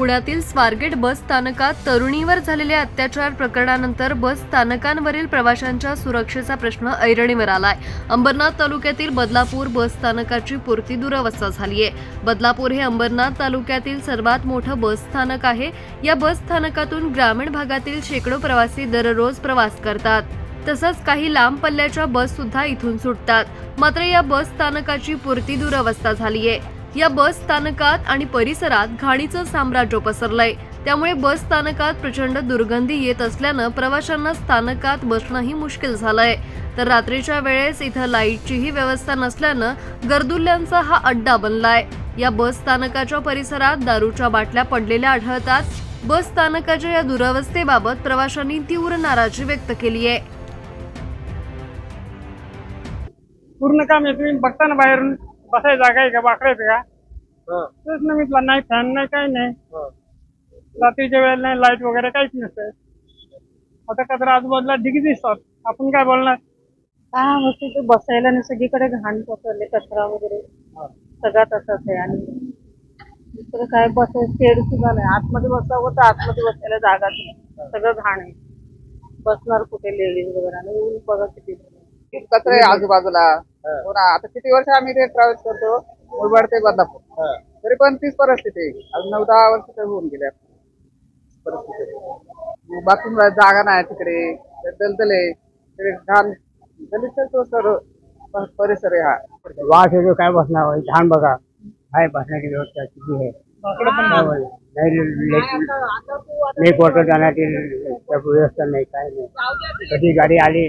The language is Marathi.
पुण्यातील स्वारगेट बस स्थानकात तरुणीवर झालेल्या अत्याचार प्रकरणानंतर बस स्थानकांवरील प्रवाशांच्या सुरक्षेचा प्रश्न ऐरणीवर आलाय. अंबरनाथ तालुक्यातील बदलापूर बस स्थानकाची पुरती दुरवस्था झाली आहे बदलापूर हे अंबरनाथ तालुक्यातील सर्वात मोठं बस स्थानक आहे. या बस स्थानकातून ग्रामीण भागातील शेकडो प्रवासी दररोज प्रवास करतात. तसंच काही लांब पल्ल्याच्या बस सुद्धा इथून सुटतात. मात्र या बस स्थानकाची पुरती दुरवस्था झाली आहे या बस स्थानकात आणि परिसरात घाणीचं साम्राज्य पसरलंय. त्यामुळे बस स्थानकात प्रचंड दुर्गंधी येत असल्यानं प्रवाशांना स्थानकात बसणंही मुश्किल झालंय. तर रात्रीच्या वेळेस इथं लाईटचीही व्यवस्था नसल्यानं गर्दुल्ल्यांचा हा अड्डा बनलाय. या बस स्थानकाच्या परिसरात दारूच्या बाटल्या पडलेल्या आढळतात. बस स्थानकाच्या या दुरावस्थेबाबत प्रवाशांनी तीव्र नाराजी व्यक्त केली आहे. पूर्ण काम आहे बाहेरून बसायची जागा आहे का? बाकडायचं का? तेच ना मितला नाही फॅन नाही काही नाही. रात्रीच्या वेळेला नाही लाइट वगैरे काहीच नसतंय. आता का तर आजूबाजूला डिगी दिसतात. आपण काय बोलणार? हा मग तिथे बसायला नाही सगळीकडे घाण पसरले कचरा वगैरे. सगळा तसाच आहे आणि दुसरं काय बसायचं? शेड सुद्धा नाही. आतमध्ये बसावं तर आतमध्ये बसायला जागाच नाही. सगळं घाण आहे. बसणार कुठे लेडीज वगैरे? आणि ऊन बघा किती. कचरा आहे आजूबाजूला. हो. ना आता किती वर्ष आम्ही ते ट्रॅव्हल्स करतो मुरबाड ते बदलापूर. तरी पण तीच परिस्थिती आहे. आज नऊ दहा वर्ष तर होऊन गेले परिस्थिती. बाथरूमला जागा नाही तिकडे दलदल आहे. तिकडे घाण गलिच्छ तो सर्व प- परिसर आहे हा. वास येतो काय बसणार छान बघा. आहे बसण्याची व्यवस्था किती आहे. नाही क्वार्टर जाण्याची व्यवस्था नाही काय नाही. कधी गाडी आली